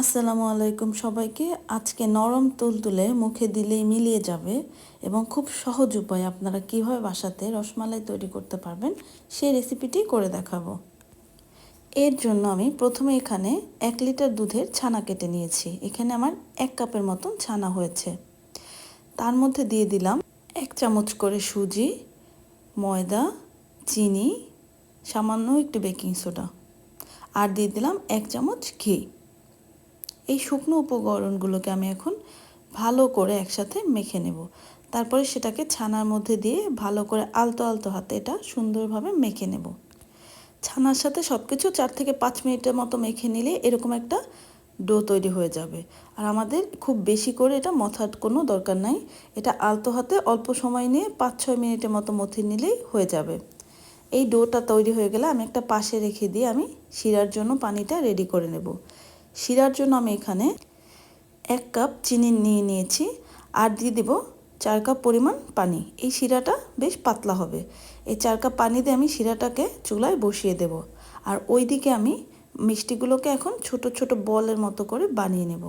আসসালামু আলাইকুম সবাইকে। আজকে নরম তুলতুলে মুখে দিলেই মিলিয়ে যাবে এবং খুব সহজ উপায় আপনারা কীভাবে বাসাতে রসমালাই তৈরি করতে পারবেন সেই রেসিপিটি করে দেখাবো। এর জন্য আমি প্রথমে এখানে এক লিটার দুধের ছানা কেটে নিয়েছি। এখানে আমার এক কাপের মতন ছানা হয়েছে। তার মধ্যে দিয়ে দিলাম এক চামচ করে সুজি, ময়দা, চিনি, সামান্য একটু বেকিং সোডা। আর দিয়ে দিলাম এক চামচ ঘি। এই শুকনো উপকরণগুলোকে আমি এখন ভালো করে একসাথে মেখে নেব। তারপরে সেটাকে ছানার মধ্যে দিয়ে ভালো করে আলতো আলতো হাতে এটা সুন্দরভাবে মেখে নেব। ছানার সাথে সব কিছু চার থেকে পাঁচ মিনিটের মতো মেখে নিলে এরকম একটা ডো তৈরি হয়ে যাবে। আর আমাদের খুব বেশি করে এটা মথার কোনো দরকার নাই। এটা আলতো হাতে অল্প সময় নিয়ে পাঁচ ছয় মিনিটের মতো মথে নিলেই হয়ে যাবে। এই ডোটা তৈরি হয়ে গেলে আমি একটা পাশে রেখে দিয়ে আমি শিরার জন্য পানিটা রেডি করে নেব। শিরার জন্য আমি এখানে এক কাপ চিনি নিয়ে নিয়েছি আর দিয়ে দেব চার কাপ পরিমাণ পানি। এই শিরাটা বেশ পাতলা হবে। এই চার কাপ পানি দিয়ে আমি শিরাটাকে চুলায় বসিয়ে দেব। আর ওই দিকে আমি মিষ্টিগুলোকে এখন ছোট ছোট বলের মতো করে বানিয়ে নেব।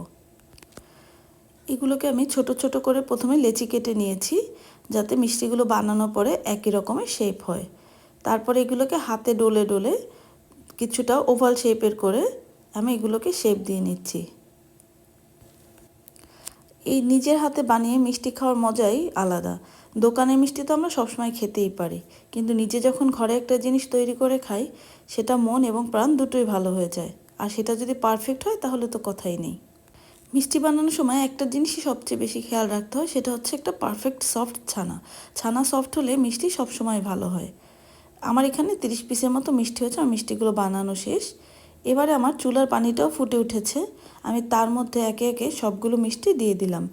এগুলোকে আমি ছোট ছোট করে প্রথমে লেচি কেটে নিয়েছি, যাতে মিষ্টিগুলো বানানোর পরে একই রকমের শেপ হয়। তারপরে এগুলোকে হাতে ডলে ডলে কিছুটা ওভাল শেপের করে আমি এগুলোকে শেপ দিয়ে নিচ্ছি। এই নিজের হাতে বানিয়ে মিষ্টি খাওয়ার মজাই আলাদা। দোকানের মিষ্টি তো আমরা সবসময় খেতেই পারি, কিন্তু নিজে যখন ঘরে একটা জিনিস তৈরি করে খাই, সেটা মন এবং প্রাণ দুটোই ভালো হয়ে যায়। আর সেটা যদি পারফেক্ট হয়, তাহলে তো কথাই নেই। মিষ্টি বানানোর সময় একটা জিনিসই সবচেয়ে বেশি খেয়াল রাখতে হয়, সেটা হচ্ছে একটা পারফেক্ট সফট ছানা। ছানা সফট হলে মিষ্টি সবসময় ভালো হয়। আমার এখানে তিরিশ পিসের মতো মিষ্টি হয়েছে আর মিষ্টিগুলো বানানো শেষ। এবারে আমার চুলার পানিটাও ফুটে উঠেছে। আমি তার মধ্যে একে একে সবগুলো মিষ্টি দিয়ে দিলাম।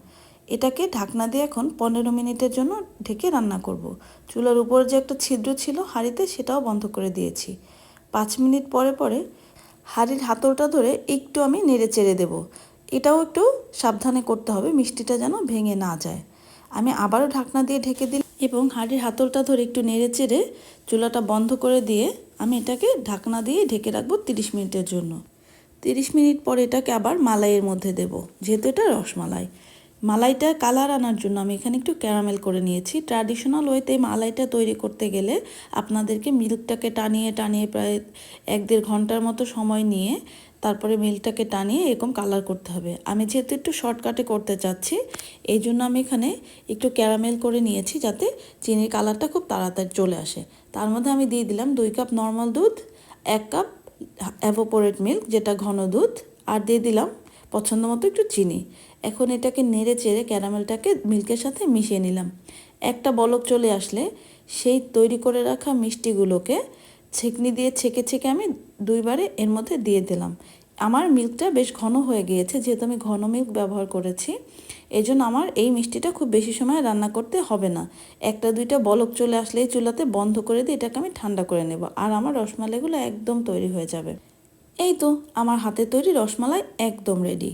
এটাকে ঢাকনা দিয়ে এখন পনেরো মিনিটের জন্য ঢেকে রান্না করব। চুলার উপর যে একটা ছিদ্র ছিল হাঁড়িতে সেটাও বন্ধ করে দিয়েছি। পাঁচ মিনিট পরে পরে হাঁড়ির হাতলটা ধরে একটু আমি নেড়ে চেড়ে দেবো। এটাও একটু সাবধানে করতে হবে, মিষ্টিটা যেন ভেঙে না যায়। আমি আবারও ঢাকনা দিয়ে ঢেকে দিলাম এবং হাঁড়ির হাতলটা ধরে একটু নেড়ে চেড়ে চুলাটা বন্ধ করে দিয়ে আমি এটাকে ঢাকনা দিয়ে ঢেকে রাখব তিরিশ মিনিটের জন্য। তিরিশ মিনিট পর এটাকে আবার মালাইয়ের মধ্যে দেব, যেহেতু এটা রসমালাই। মালাইটা কালার আনার জন্য আমি এখানে একটু ক্যারামেল করে নিয়েছি। ট্র্যাডিশনাল ওয়েতে মালাইটা তৈরি করতে গেলে আপনাদেরকে মিল্কটাকে টানিয়ে টানিয়ে প্রায় এক দেড় ঘণ্টার মতো সময় নিয়ে তারপরে মিল্কটাকে টানিয়ে এরকম কালার করতে হবে। আমি যেহেতু একটু শর্টকাটে করতে চাচ্ছি, এই জন্য আমি এখানে একটু ক্যারামেল করে নিয়েছি যাতে চিনির কালারটা খুব তাড়াতাড়ি চলে আসে। তার মধ্যে আমি দিয়ে দিলাম দুই কাপ নর্মাল দুধ, এক কাপ অ্যাভোপোরেট মিল্ক যেটা ঘন দুধ, আর দিয়ে দিলাম পছন্দ মতো একটু চিনি। এখন এটাকে নেড়ে চেড়ে ক্যারামেলটাকে মিল্কের সাথে মিশিয়ে নিলাম। একটা বলক চলে আসলে সেই তৈরি করে রাখা মিষ্টিগুলোকে ছেঁকনি দিয়ে ছেঁকে ছেঁকে আমি দুইবারে এর মধ্যে দিয়ে দিলাম। আমার মিল্কটা বেশ ঘন হয়ে গিয়েছে, যেহেতু আমি ঘন মিল্ক ব্যবহার করেছি। এই জন্য আমার এই মিষ্টিটা খুব বেশি সময় রান্না করতে হবে না। একটা দুইটা বলক চলে আসলে এই চুলাতে বন্ধ করে দিয়ে এটাকে আমি ঠান্ডা করে নেব আর আমার রসমালাইগুলো একদম তৈরি হয়ে যাবে। এই তো, আমার হাতে তৈরি রসমালাই একদম রেডি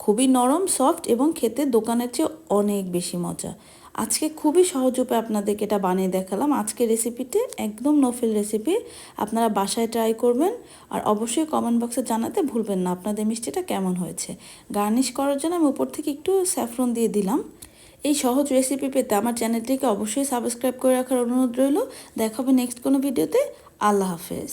খুবই নরম সফট এবং খেতে দোকানের চেয়ে অনেক বেশি মজা। আজকে খুবই সহজ উপায় আপনাদেরকে এটা বানিয়ে দেখালাম। আজকের রেসিপিতে একদম নফেল রেসিপি আপনারা বাসায় ট্রাই করবেন আর অবশ্যই কমেন্ট বক্সে জানাতে ভুলবেন না আপনাদের মিষ্টিটা কেমন হয়েছে। গার্নিশ করার জন্য আমি উপর থেকে একটু স্যাফরন দিয়ে দিলাম। এই সহজ রেসিপি পেতে আমার চ্যানেলটিকে অবশ্যই সাবস্ক্রাইব করে রাখার অনুরোধ রইল। দেখাবে নেক্সট কোনো ভিডিওতে আল্লাহ হাফেজ।